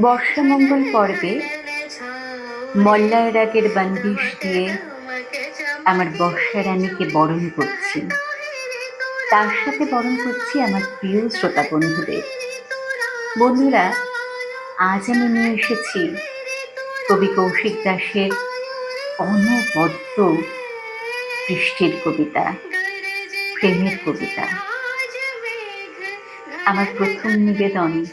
বর্ষামঙ্গল পর্বে মল্লায় রাগের বন্দিশ দিয়ে আমার বর্ষা রানীকে বরণ করছি। তার সাথে বরণ করছি আমার প্রিয় শ্রোতা বন্ধুদের। বন্ধুরা, আজ আমি নিয়ে এসেছি কবি কৌশিক দাসের অনবদ্য বৃষ্টির কবিতা, প্রেমের কবিতা। আমার প্রথম নিবেদন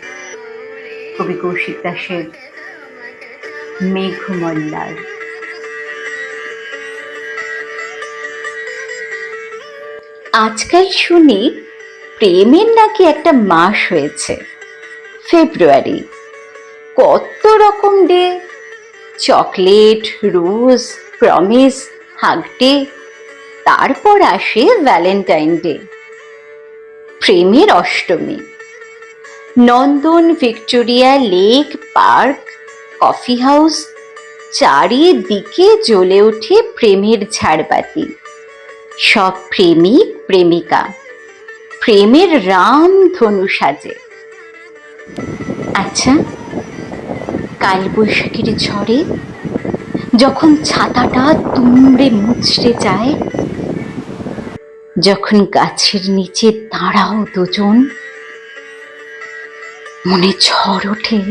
কবি কৌশিক দাসের মেঘমল্লার। আজকাল শুনি প্রেমের নাকি একটা মাস হয়েছে, ফেব্রুয়ারি। কত রকম day, chocolate, rose, promise, hug day, তারপর আসে ভ্যালেন্টাইন ডে। প্রেমের Ashtami. Nandan Victoria lake, park, coffee house, চারিদিকে জ্বলে ওঠে প্রেমের ঝাড়বাতি। সব প্রেমিক প্রেমিকা। প্রেমের রাম ধনু সাজে। আচ্ছা কাল বৈশাখীর ঝড়ে যখন ছাতাটা তুমড়ে মুচড়ে যায়, যখন গাছের নিচে দাঁড়াও দুজন মনে ঝড় ওঠে।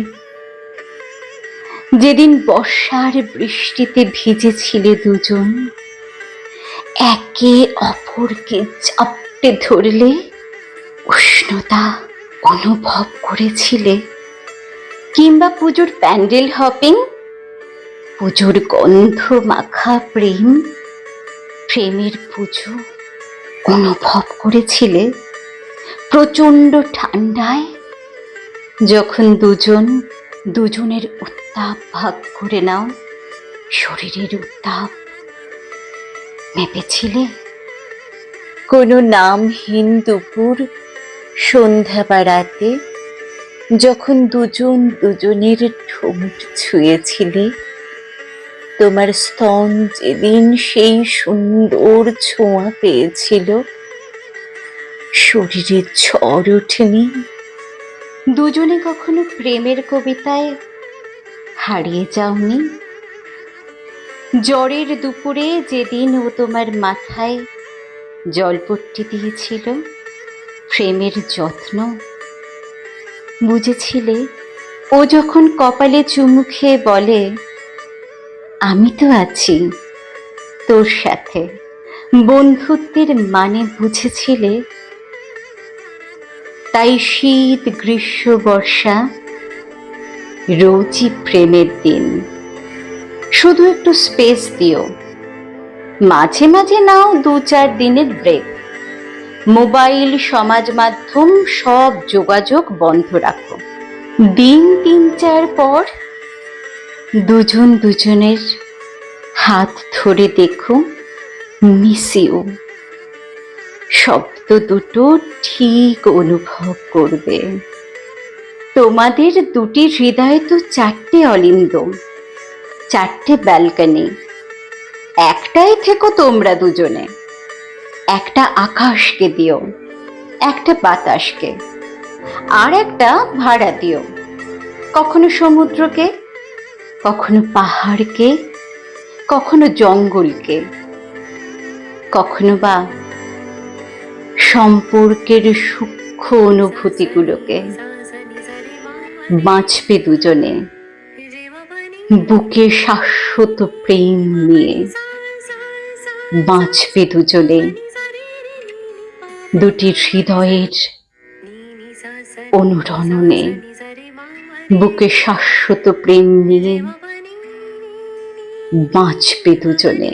যেদিন বর্ষার বৃষ্টিতে ভিজেছিলে দুজন, একে অপরকে চাপটে ধরলে উষ্ণতা অনুভব করেছিলে। কিংবা পুজোর প্যান্ডেল হপিং, পুজোর গন্ধ মাখা প্রেম, প্রেমের পুজো অনুভব করেছিলে। প্রচণ্ড ঠান্ডায় যখন দুজন দুজনের উত্তাপ ভাগ করে নাও, শরীরের উত্তাপ মেপেছিলে? কোনো নামহীন দুপুর, সন্ধ্যা বা রাতে যখন দুজন দুজনের ঠোঁট ছুঁয়েছিলে, তোমার স্তন যেদিন সেই সুন্দর ছোঁয়া পেয়েছিল শরীরে ঝড় ওঠেনি। দুজনে কখনো প্রেমের কবিতায় হারিয়ে যাওনি। জ্বরের দুপুরে যেদিন ও তোমার মাথায় জলপট্টি দিয়েছিল, প্রেমের যত্ন বুঝেছিলে? ও যখন কপালে চুমু খেয়ে বলে, আমি তো আছি তোর সাথে। বন্ধুত্বের মানে বুঝেছিলে তাই শীত, গ্রীষ্ম, বর্ষা, রোজই প্রেমের দিন। শুধু একটু স্পেস দিও। মাঝে মাঝে নাও দু চার দিনের ব্রেক মোবাইল, সমাজ মাধ্যম, সব যোগাযোগ বন্ধ রাখো। দিন তিন চার পর দুজন দুজনের হাত ধরে দেখো মিস ইউ শব্দ দুটো ঠিক অনুভব করবে। তোমাদের দুটি হৃদয় তো চারটে অলিন্দ, চারটে ব্যালকনি। একটাই থেকো তোমরা দুজনে। একটা আকাশকে দিও, একটা বাতাসকে, আর একটা ভাড়া দিও। কখনো সমুদ্রকে, কখনো পাহাড়কে, কখনো জঙ্গলকে, কখনো বা সম্পর্কের সূক্ষ্ম অনুভূতিগুলোকে বাঁচবে দুজনে। বুকে শাশ্বত প্রেম নিয়ে বাঁচবে দুজনে। দুটি হৃদয়ের অনুরণনে বুকে শাশ্বত প্রেম নিয়ে বাঁচবে দুজনে।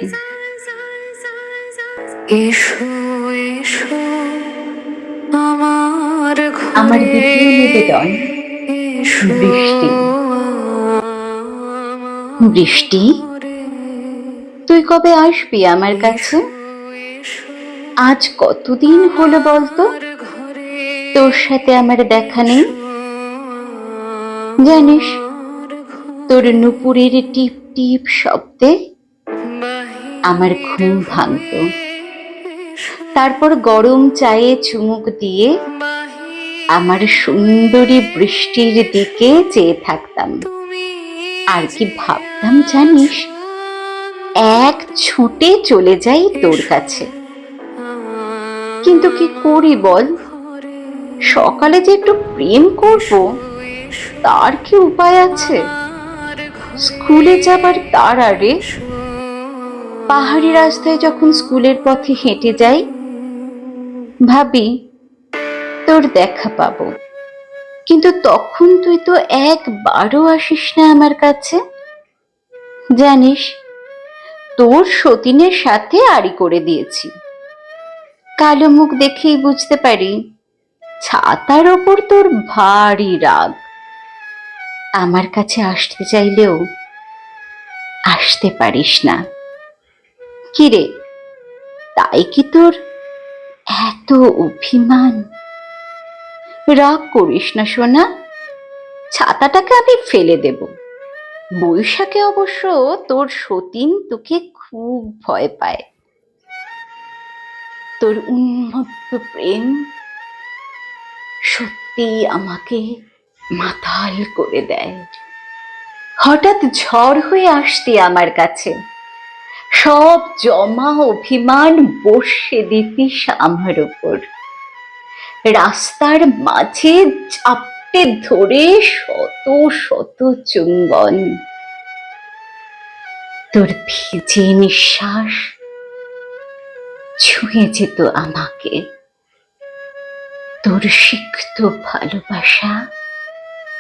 এসো আমার দ্বিতীয় নিবেদন। বৃষ্টি। বৃষ্টি? তুই কবে আসবি আমার কাছে? আজ কতদিন হলো বলতো? তোর সাথে আমার দেখা নেই? জানিস তোর নুপুরের টিপ টিপ শব্দে আমার ঘুম ভাঙতো। তারপর গরম চায়ে চুমুক দিয়ে আমার সুন্দরী বৃষ্টির দিকে চেয়ে থাকতাম। আর কি ভাবতাম জানিস? এক ছুটে চলে যাই তোর কাছে। কিন্তু কি করি বল? সকালে যে একটু প্রেম করব, তার কি উপায় আছে? স্কুলে যাবার তার আরে পাহাড়ি রাস্তায় যখন স্কুলের পথে হেঁটে যাই, ভাবি তোর দেখা পাবো। কিন্তু তখন তুই তো একবারও আসিস না আমার কাছে। জানিস, তোর সতীনের সাথে আড়ি করে দিয়েছি। কালো মুখ দেখেই বুঝতে পারি, ছাতার ওপর তোর ভারী রাগ। আমার কাছে আসতে চাইলেও আসতে পারিস না। কিরে, তাই কি তোর এত অভিমান? রাগ করিস না, সোনা। ছাতাটাকে আমি ফেলে দেব। বৈশাখে অবশ্য তোর সতীন তোকে খুব ভয় পায়। তোর উন্মত্ত প্রেম সত্যি আমাকে মাতাল করে দেয়। হঠাৎ ঝড় হয়ে আসতে আমার কাছে। সব জমা অভিমান বসে দিতিস আমার ওপর রাস্তার মাঝে চাপটে ধরে শত শত চুম্বন। তোর ভিজে নিঃশ্বাস ছুঁয়ে যেত আমাকে। তোর সিক্ত ভালোবাসা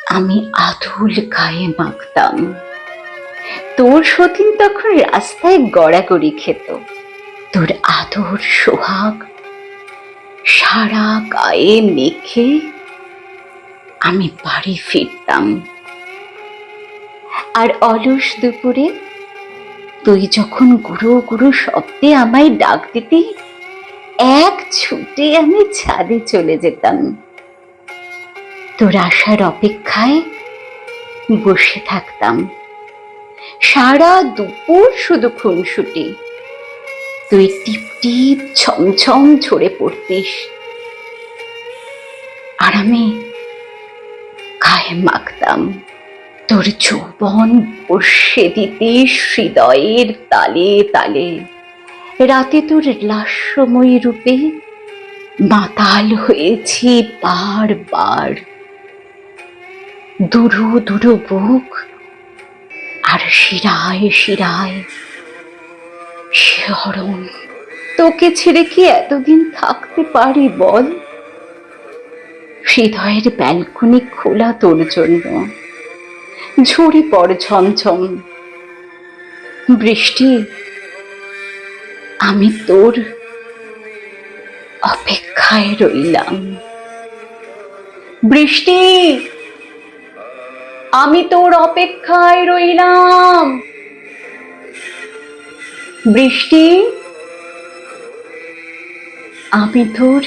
আমি আধুল গায়ে মাখতাম। তোর সতীন তখন রাস্তায় গড়াগড়ি খেত। তোর আদর সোহাগ সারা গায়ে মেখে আমি বাড়ি ফিরতাম। আর অলস দুপুরে তুই যখন গুরু গুরু শব্দে আমায় ডাক দিতি, এক ছুটে আমি ছাদে চলে যেতাম। তোর আসার অপেক্ষায় বসে থাকতাম। সারা দুপুর শুধু খুনসুটি। তুই টিপ টিপ ছমছম ঝরে পড়তিস। আর আমি গায়ে মাখতাম তোর যৌবন বসে দিতিস হৃদয়ের তালে তালে। রাতে তোর লাস্যময়ী রূপে মাতাল হয়েছি বারবার দুরু দুরু বুক আর শিরায় শিরায় তোকে ছেড়ে কি এতদিন থাকতে পারি বল? হৃদয়ের ব্যালকনি খোলা তোর জন্য। ঝরে পড় ঝমঝম। বৃষ্টি, আমি তোর অপেক্ষায় রইলাম। বৃষ্টি, আমি তোর অপেক্ষায় রইলাম। বৃষ্টি আমি তোর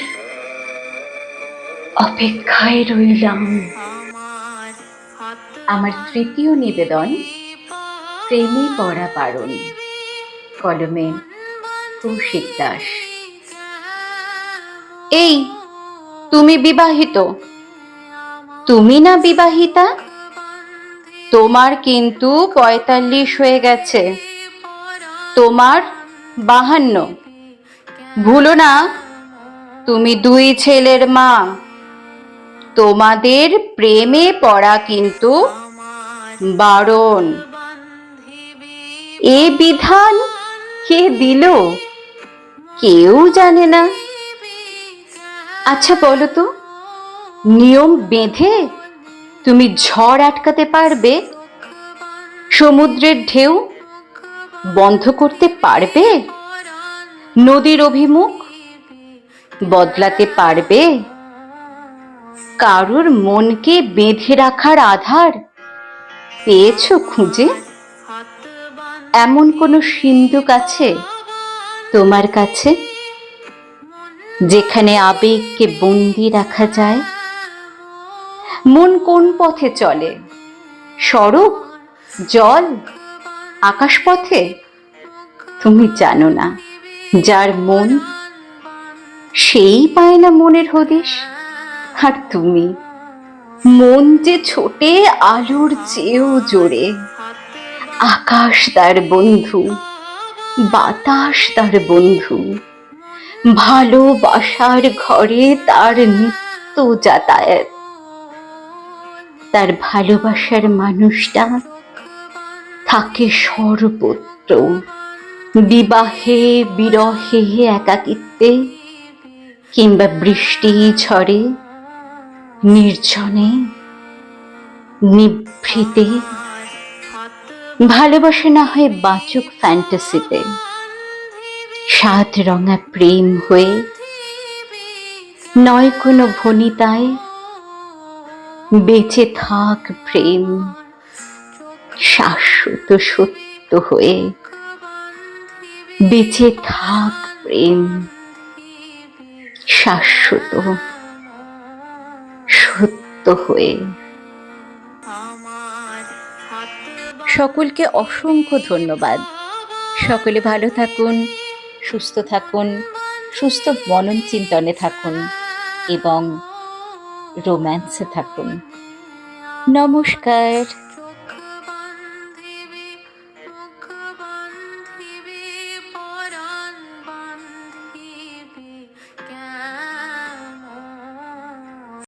অপেক্ষায় রইলাম। আমার তৃতীয় নিবেদন, প্রেমে পড়া বারণ কলমে কৌশিক দাস। এই, তুমি বিবাহিত? তুমি না বিবাহিতা? তোমার কিন্তু পঁয়তাল্লিশ হয়ে গেছে। তোমার বাহান্ন। ভুলো না, তুমি দুই ছেলের মা। তোমাদের প্রেমে পড়া কিন্তু বারণ। এ বিধান কে দিল? কেউ জানে না। আচ্ছা বলো তো, নিয়ম বেঁধে তুমি ঝড় আটকাতে পারবে? সমুদ্রের ঢেউ বন্ধ করতে পারবে? নদীর অভিমুখ বদলাতে পারবে? কারোর মনকে বেঁধে রাখার আধার পেয়েছ খুঁজে? এমন কোনো সিন্ধুক আছে তোমার কাছে যেখানে আবেগকে বন্দি রাখা যায়? মন কোন পথে চলে? সড়ক? জল? আকাশপথে? তুমি জানো না, যার মন সেই পায় না মনের হদিশ। আর তুমি, মন যে ছোটে, আলোর চেয়েও জোরে। আকাশ তার বন্ধু, বাতাস তার বন্ধু। ভালোবাসার ঘরে তার নিত্য যাতায়াত। তার ভালোবাসার মানুষটা থাকে সর্বত্র। বিবাহে, বিরহে, একাকিত্বে কিংবা বৃষ্টি ঝড়ে, নির্জনে, নিভৃতে। ভালোবাসে না হয় বাচক ফ্যান্টাসিতে। সাত রঙা প্রেম হয়ে নয় কোনো ভনিতায় বেঁচে থাক প্রেম। শাশ্বত সত্য হয়ে বেঁচে থাক প্রেম, শাশ্বত সত্য হয়ে। সকলকে অসংখ্য ধন্যবাদ। সকলে ভালো থাকুন, সুস্থ থাকুন, সুস্থ মনন চিন্তনে থাকুন এবং রোম্যান্সে থাকুন। নমস্কার।